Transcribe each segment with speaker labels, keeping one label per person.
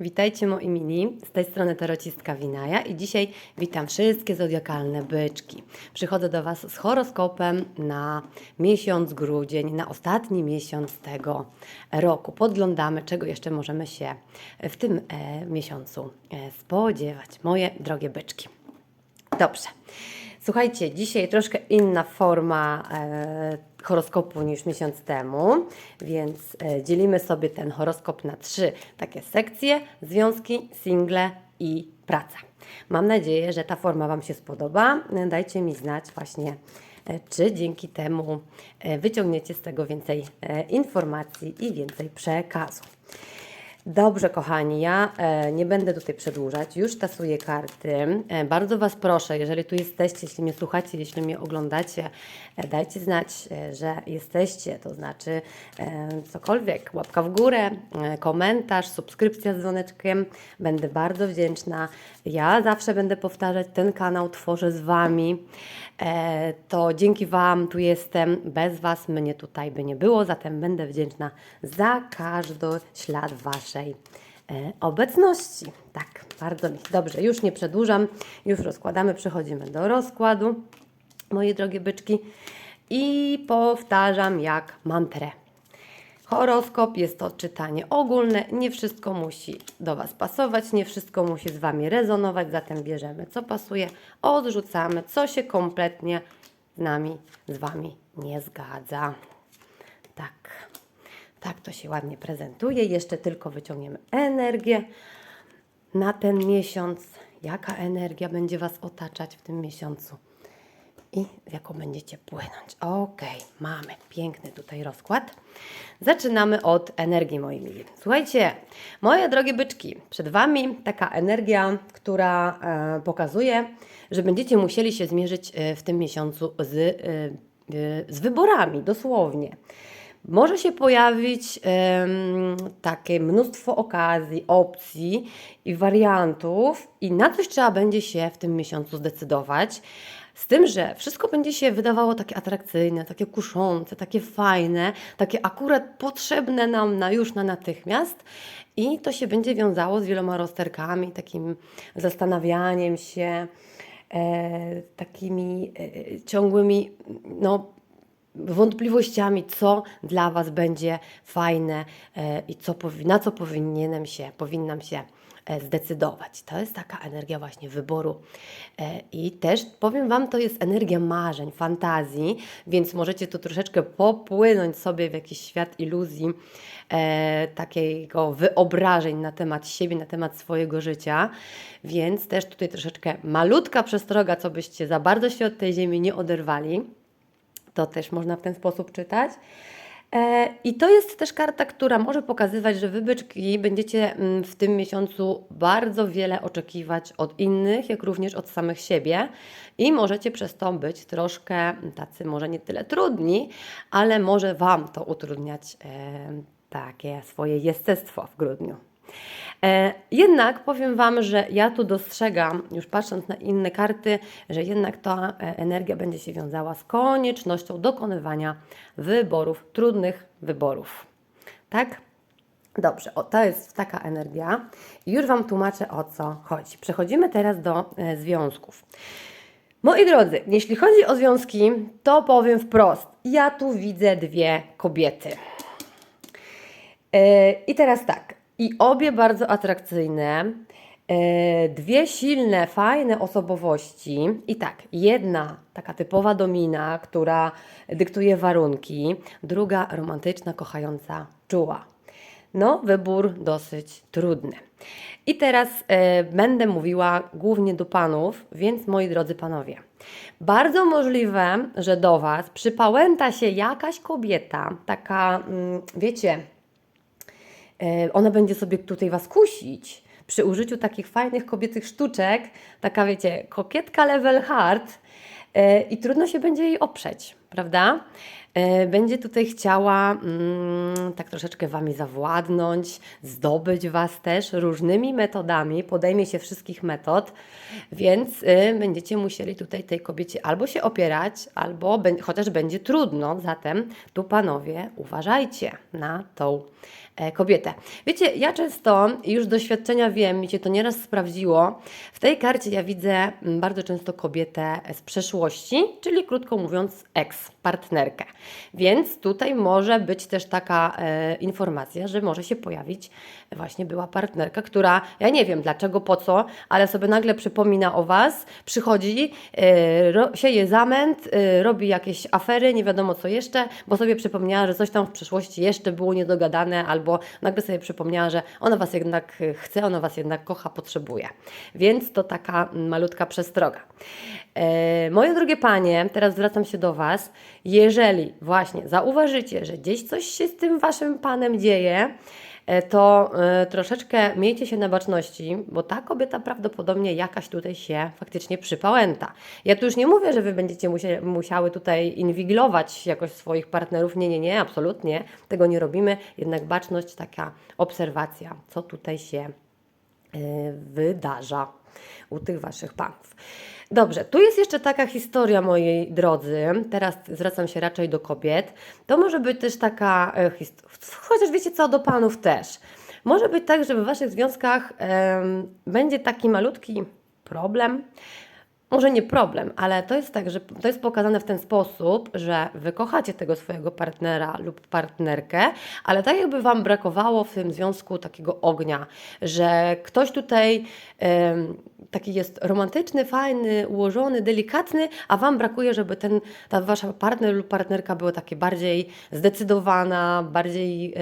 Speaker 1: Witajcie moi mili, z tej strony tarocistka Winaja i dzisiaj witam wszystkie zodiakalne byczki. Przychodzę do Was z horoskopem na miesiąc grudzień, na ostatni miesiąc tego roku. Podglądamy, czego jeszcze możemy się w tym e, miesiącu e, spodziewać, moje drogie byczki. Dobrze. Słuchajcie, dzisiaj troszkę inna forma e, horoskopu niż miesiąc temu, więc e, dzielimy sobie ten horoskop na trzy takie sekcje: związki, single i praca. Mam nadzieję, że ta forma Wam się spodoba. Dajcie mi znać właśnie, e, czy dzięki temu e, wyciągniecie z tego więcej informacji i więcej przekazu. Dobrze, kochani, ja e, nie będę tutaj przedłużać, już tasuję karty. E, bardzo Was proszę, jeżeli tu jesteście, jeśli mnie słuchacie, jeśli mnie oglądacie, e, dajcie znać, że jesteście, to znaczy cokolwiek, łapka w górę, komentarz, subskrypcja z dzwoneczkiem. Będę bardzo wdzięczna. Ja zawsze będę powtarzać, ten kanał tworzę z Wami. To dzięki Wam tu jestem. Bez Was mnie tutaj by nie było, zatem będę wdzięczna za każdy ślad Waszej e, obecności. Tak, bardzo mi. Dobrze, już nie przedłużam, już rozkładamy, przechodzimy do rozkładu, moje drogie byczki. I powtarzam jak mantrę. Horoskop jest to czytanie ogólne, nie wszystko musi do Was pasować, nie wszystko musi z Wami rezonować, zatem bierzemy co pasuje, odrzucamy, co się kompletnie z nami, z Wami nie zgadza. Tak, tak to się ładnie prezentuje. Jeszcze tylko wyciągniemy energię na ten miesiąc. Jaka energia będzie Was otaczać w tym miesiącu? i w jaką będziecie płynąć. Ok, mamy piękny tutaj rozkład. Zaczynamy od energii, moi mili. Słuchajcie, moje drogie byczki, przed Wami taka energia, która e, pokazuje, że będziecie musieli się zmierzyć e, w tym miesiącu z, e, e, z wyborami, dosłownie. Może się pojawić em, takie mnóstwo okazji, opcji i wariantów, i na coś trzeba będzie się w tym miesiącu zdecydować. Z tym, że wszystko będzie się wydawało takie atrakcyjne, takie kuszące, takie fajne, takie akurat potrzebne nam na już na natychmiast. I to się będzie wiązało z wieloma rozterkami, takim zastanawianiem się, e, takimi e, ciągłymi, no, wątpliwościami, co dla Was będzie fajne e, i co, na co powinienem się, powinnam się e, zdecydować. To jest taka energia właśnie wyboru. E, I też powiem Wam, to jest energia marzeń, fantazji, więc możecie tu troszeczkę popłynąć sobie w jakiś świat iluzji, takiego wyobrażeń na temat siebie, na temat swojego życia. Więc też tutaj troszeczkę malutka przestroga, co byście za bardzo się od tej ziemi nie oderwali. To też można w ten sposób czytać. E, I to jest też karta, która może pokazywać, że wy byczki będziecie mm, w tym miesiącu bardzo wiele oczekiwać od innych, jak również od samych siebie i możecie przez to być troszkę tacy może nie tyle trudni, ale może Wam to utrudniać e, takie swoje jestestwo w grudniu. E, jednak powiem Wam, że ja tu dostrzegam, już patrząc na inne karty, że jednak ta e, energia będzie się wiązała z koniecznością dokonywania wyborów, trudnych wyborów. Tak? Dobrze, o, to jest taka energia. I już Wam tłumaczę o co chodzi. Przechodzimy teraz do e, związków. Moi drodzy, jeśli chodzi o związki, to powiem wprost. Ja tu widzę dwie kobiety. E, I teraz tak. I obie bardzo atrakcyjne. e, Dwie silne, fajne osobowości. I tak, jedna taka typowa domina, która dyktuje warunki, druga romantyczna, kochająca, czuła. No, wybór dosyć trudny. I teraz e, będę mówiła głównie do panów, więc moi drodzy panowie, bardzo możliwe, że do Was przypałęta się jakaś kobieta, taka, mm, wiecie, ona będzie sobie tutaj Was kusić przy użyciu takich fajnych kobiecych sztuczek, taka wiecie, kokietka level hard e, i trudno się będzie jej oprzeć, prawda? E, Będzie tutaj chciała mm, tak troszeczkę Wami zawładnąć, zdobyć Was też różnymi metodami, podejmie się wszystkich metod, więc y, będziecie musieli tutaj tej kobiecie albo się opierać, albo bę- chociaż będzie trudno, zatem tu Panowie uważajcie na tą e, kobietę. Wiecie, ja często już doświadczenia wiem, mi się to nieraz sprawdziło. W tej karcie ja widzę mm, bardzo często kobietę z przeszłości, czyli krótko mówiąc, ex-partnerkę. Więc tutaj może być też taka e, informacja, że może się pojawić właśnie była partnerka, która, ja nie wiem dlaczego, po co, ale sobie nagle przypomina o Was, przychodzi, e, ro, sieje zamęt, e, robi jakieś afery, nie wiadomo co jeszcze, bo sobie przypomniała, że coś tam w przeszłości jeszcze było niedogadane, albo nagle sobie przypomniała, że ona Was jednak e, chce, ona Was jednak kocha, potrzebuje. Więc to taka malutka przestroga. E, moje drogie panie, teraz zwracam się do Was. Jeżeli właśnie zauważycie, że gdzieś coś się z tym Waszym panem dzieje, e, to e, troszeczkę miejcie się na baczności, bo ta kobieta prawdopodobnie jakaś tutaj się faktycznie przypałęta. Ja tu już nie mówię, że Wy będziecie musiały tutaj inwigilować jakoś swoich partnerów. Nie, nie, nie, absolutnie. Tego nie robimy. Jednak baczność, taka obserwacja, co tutaj się y, wydarza u tych Waszych panów. Dobrze, tu jest jeszcze taka historia, moi drodzy. Teraz zwracam się raczej do kobiet. To może być też taka e, historia, chociaż wiecie co, do panów też. Może być tak, że w Waszych związkach będzie taki malutki problem, może nie problem, ale to jest tak, że to jest pokazane w ten sposób, że wy kochacie tego swojego partnera lub partnerkę, ale tak jakby wam brakowało w tym związku takiego ognia, że ktoś tutaj taki jest romantyczny, fajny, ułożony, delikatny, a wam brakuje, żeby ten, ta wasza partner lub partnerka była takie bardziej zdecydowana, bardziej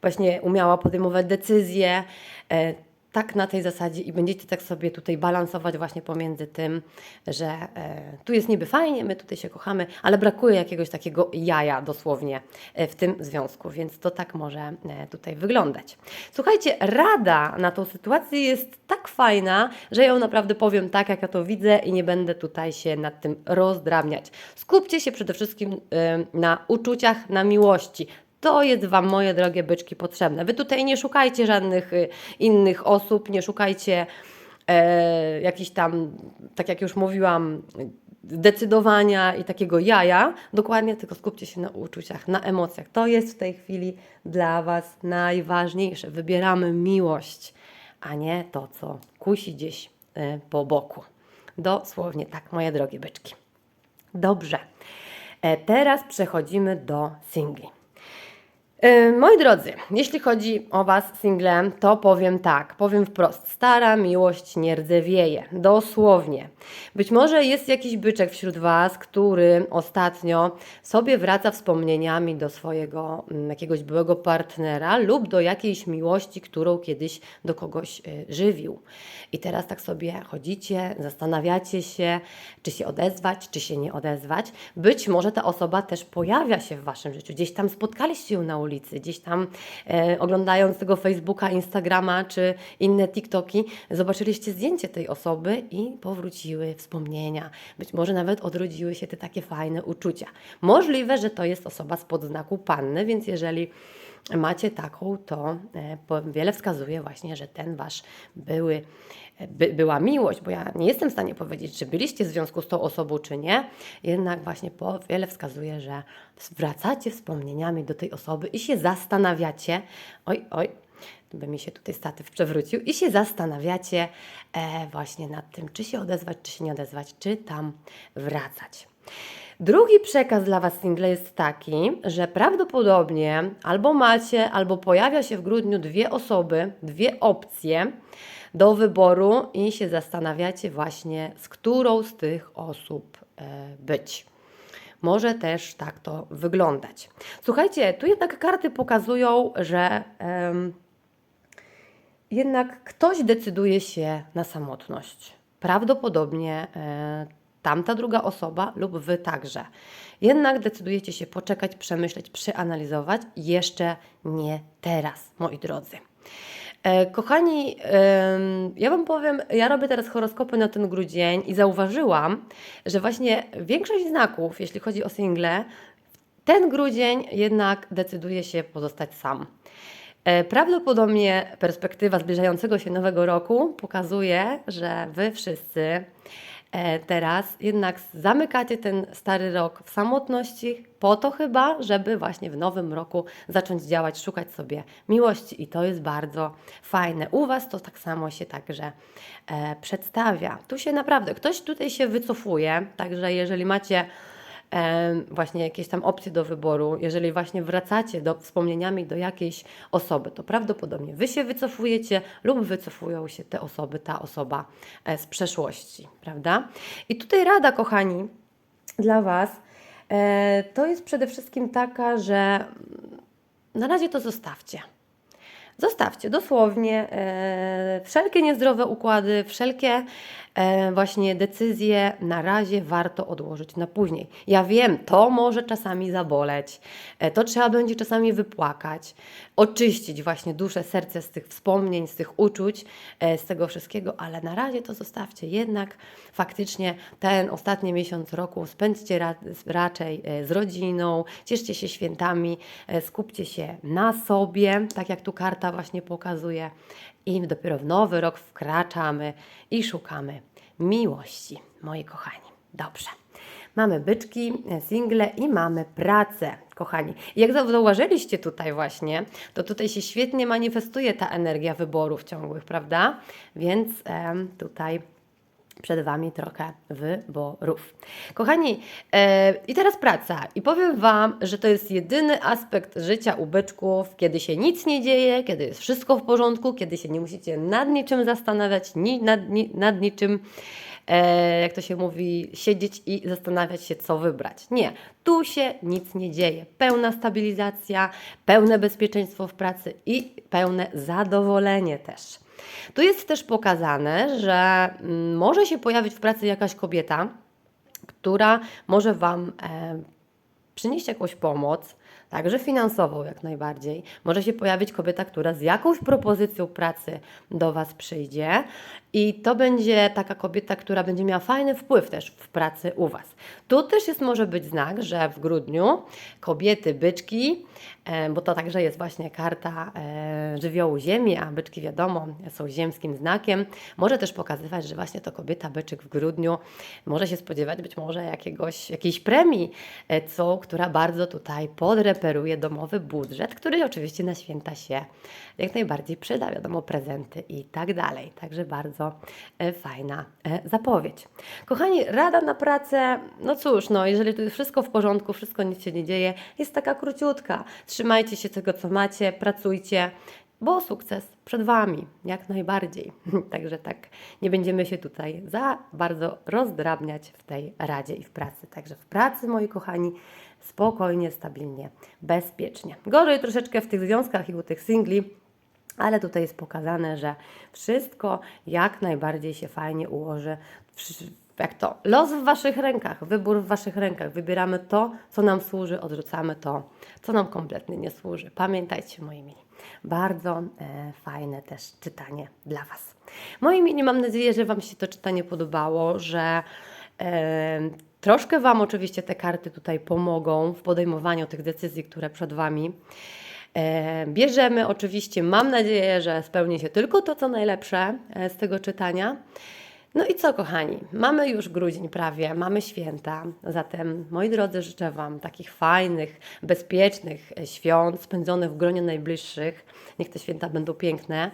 Speaker 1: właśnie umiała podejmować decyzje. E, tak na tej zasadzie i będziecie tak sobie tutaj balansować właśnie pomiędzy tym, że e, tu jest niby fajnie, my tutaj się kochamy, ale brakuje jakiegoś takiego jaja dosłownie e, w tym związku, więc to tak może e, tutaj wyglądać. Słuchajcie, rada na tą sytuację jest tak fajna, że ją naprawdę powiem tak, jak ja to widzę i nie będę tutaj się nad tym rozdrabniać. Skupcie się przede wszystkim e, na uczuciach, na miłości. To jest Wam, moje drogie byczki, potrzebne. Wy tutaj nie szukajcie żadnych y, innych osób, nie szukajcie e, jakichś tam, tak jak już mówiłam, zdecydowania i takiego jaja. Dokładnie, tylko skupcie się na uczuciach, na emocjach. To jest w tej chwili dla Was najważniejsze. Wybieramy miłość, a nie to, co kusi gdzieś e, po boku. Dosłownie tak, moje drogie byczki. Dobrze. E, teraz przechodzimy do singli. E, Moi drodzy, jeśli chodzi o Was single, to powiem tak, powiem wprost. Stara miłość nie rdzewieje, dosłownie. Być może jest jakiś byczek wśród Was, który ostatnio sobie wraca wspomnieniami do swojego mm, jakiegoś byłego partnera lub do jakiejś miłości, którą kiedyś do kogoś y, żywił. I teraz tak sobie chodzicie, zastanawiacie się, czy się odezwać, czy się nie odezwać. Być może ta osoba też pojawia się w Waszym życiu. Gdzieś tam spotkaliście ją na ulicy, gdzieś tam e, oglądając tego Facebooka, Instagrama czy inne TikToki, zobaczyliście zdjęcie tej osoby i powróciły wspomnienia. Być może nawet odrodziły się te takie fajne uczucia. Możliwe, że to jest osoba spod znaku panny, więc jeżeli macie taką, to e, wiele wskazuje właśnie, że ten wasz były, by, była miłość, bo ja nie jestem w stanie powiedzieć, czy byliście w związku z tą osobą, czy nie, jednak właśnie po, wiele wskazuje, że wracacie wspomnieniami do tej osoby i się zastanawiacie, oj, oj, by mi się tutaj statyw przewrócił. I się zastanawiacie e, właśnie nad tym, czy się odezwać, czy się nie odezwać, czy tam wracać. Drugi przekaz dla Was single jest taki, że prawdopodobnie albo macie, albo pojawia się w grudniu dwie osoby, dwie opcje do wyboru i się zastanawiacie właśnie, z którą z tych osób e, być. Może też tak to wyglądać. Słuchajcie, tu jednak karty pokazują, że em, jednak ktoś decyduje się na samotność. Prawdopodobnie e, tamta druga osoba lub wy także. Jednak decydujecie się poczekać, przemyśleć, przeanalizować. Jeszcze nie teraz, moi drodzy. E, Kochani, ja Wam powiem, ja robię teraz horoskopy na ten grudzień i zauważyłam, że właśnie większość znaków, jeśli chodzi o single, ten grudzień jednak decyduje się pozostać sam. E, Prawdopodobnie perspektywa zbliżającego się nowego roku pokazuje, że Wy wszyscy teraz jednak zamykacie ten stary rok w samotności, po to chyba, żeby właśnie w nowym roku zacząć działać, szukać sobie miłości i to jest bardzo fajne. U Was to tak samo się także e, przedstawia. Tu się naprawdę, ktoś tutaj się wycofuje, także jeżeli macie właśnie jakieś tam opcje do wyboru, jeżeli właśnie wracacie do wspomnieniami do jakiejś osoby, to prawdopodobnie Wy się wycofujecie lub wycofują się te osoby, ta osoba e, z przeszłości, prawda? I tutaj rada, kochani, dla Was e, to jest przede wszystkim taka, że mm, na razie to zostawcie. Zostawcie dosłownie e, wszelkie niezdrowe układy, wszelkie właśnie decyzje na razie warto odłożyć na później. Ja wiem, to może czasami zaboleć, e, to trzeba będzie czasami wypłakać, oczyścić właśnie duszę, serce z tych wspomnień, z tych uczuć, e, z tego wszystkiego, ale na razie to zostawcie. Jednak faktycznie ten ostatni miesiąc roku spędźcie ra raczej e, z rodziną, cieszcie się świętami, e, skupcie się na sobie, tak jak tu karta właśnie pokazuje. I dopiero w nowy rok wkraczamy i szukamy miłości, moi kochani. Dobrze. Mamy byczki, single i mamy pracę, kochani. Jak zauważyliście tutaj właśnie, to tutaj się świetnie manifestuje ta energia wyborów ciągłych, prawda? Więc tutaj przed Wami trochę wyborów. Kochani, e, i teraz praca. I powiem Wam, że to jest jedyny aspekt życia u kiedy się nic nie dzieje, kiedy jest wszystko w porządku, kiedy się nie musicie nad niczym zastanawiać, ni, nad, ni, nad niczym, jak to się mówi, siedzieć i zastanawiać się, co wybrać. Nie, tu się nic nie dzieje. Pełna stabilizacja, pełne bezpieczeństwo w pracy i pełne zadowolenie też. Tu jest też pokazane, że mm, może się pojawić w pracy jakaś kobieta, która może Wam e, przynieść jakąś pomoc, także finansową jak najbardziej. Może się pojawić kobieta, która z jakąś propozycją pracy do Was przyjdzie i to będzie taka kobieta, która będzie miała fajny wpływ też w pracy u Was. Tu też jest może być znak, że w grudniu kobiety, byczki, e, bo to także jest właśnie karta e, żywiołu ziemi, a byczki wiadomo są ziemskim znakiem, może też pokazywać, że właśnie to kobieta, byczek w grudniu może się spodziewać być może jakiegoś, jakiejś premii, e, co, która bardzo tutaj podreperuje domowy budżet, który oczywiście na święta się jak najbardziej przyda, wiadomo, prezenty i tak dalej. Także bardzo e, fajna e, zapowiedź. Kochani, rada na pracę, no cóż, no jeżeli tu jest wszystko w porządku, wszystko nic się nie dzieje, jest taka króciutka. Trzymajcie się tego, co macie, pracujcie, bo sukces przed Wami, jak najbardziej. Także tak, nie będziemy się tutaj za bardzo rozdrabniać w tej radzie i w pracy. Także w pracy, moi kochani, spokojnie, stabilnie, bezpiecznie. Gorzej troszeczkę w tych związkach i u tych singli, ale tutaj jest pokazane, że wszystko jak najbardziej się fajnie ułoży. Jak to? Los w Waszych rękach, wybór w Waszych rękach. Wybieramy to, co nam służy, odrzucamy to, co nam kompletnie nie służy. Pamiętajcie, moi mili. Bardzo e, fajne też czytanie dla Was. Moi mili, mam nadzieję, że Wam się to czytanie podobało, że e, troszkę Wam oczywiście te karty tutaj pomogą w podejmowaniu tych decyzji, które przed Wami. E, Bierzemy oczywiście, mam nadzieję, że spełni się tylko to, co najlepsze e, z tego czytania. No i co, kochani? Mamy już grudzień prawie, mamy święta. Zatem, moi drodzy, życzę Wam takich fajnych, bezpiecznych e, świąt spędzonych w gronie najbliższych. Niech te święta będą piękne.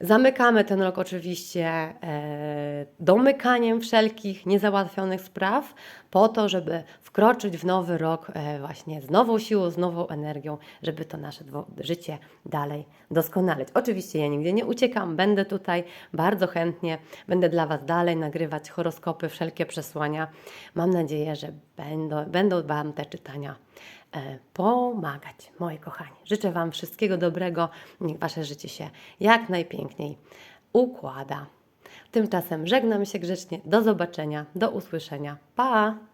Speaker 1: Zamykamy ten rok oczywiście e, domykaniem wszelkich niezałatwionych spraw, po to, żeby wkroczyć w nowy rok e, właśnie z nową siłą, z nową energią, żeby to nasze życie dalej doskonalić. Oczywiście ja nigdzie nie uciekam, będę tutaj bardzo chętnie, będę dla Was dalej nagrywać horoskopy, wszelkie przesłania. Mam nadzieję, że będą, będą Wam te czytania pomagać, moi kochani. Życzę Wam wszystkiego dobrego, niech Wasze życie się jak najpiękniej układa. Tymczasem żegnam się grzecznie. Do zobaczenia, do usłyszenia. Pa!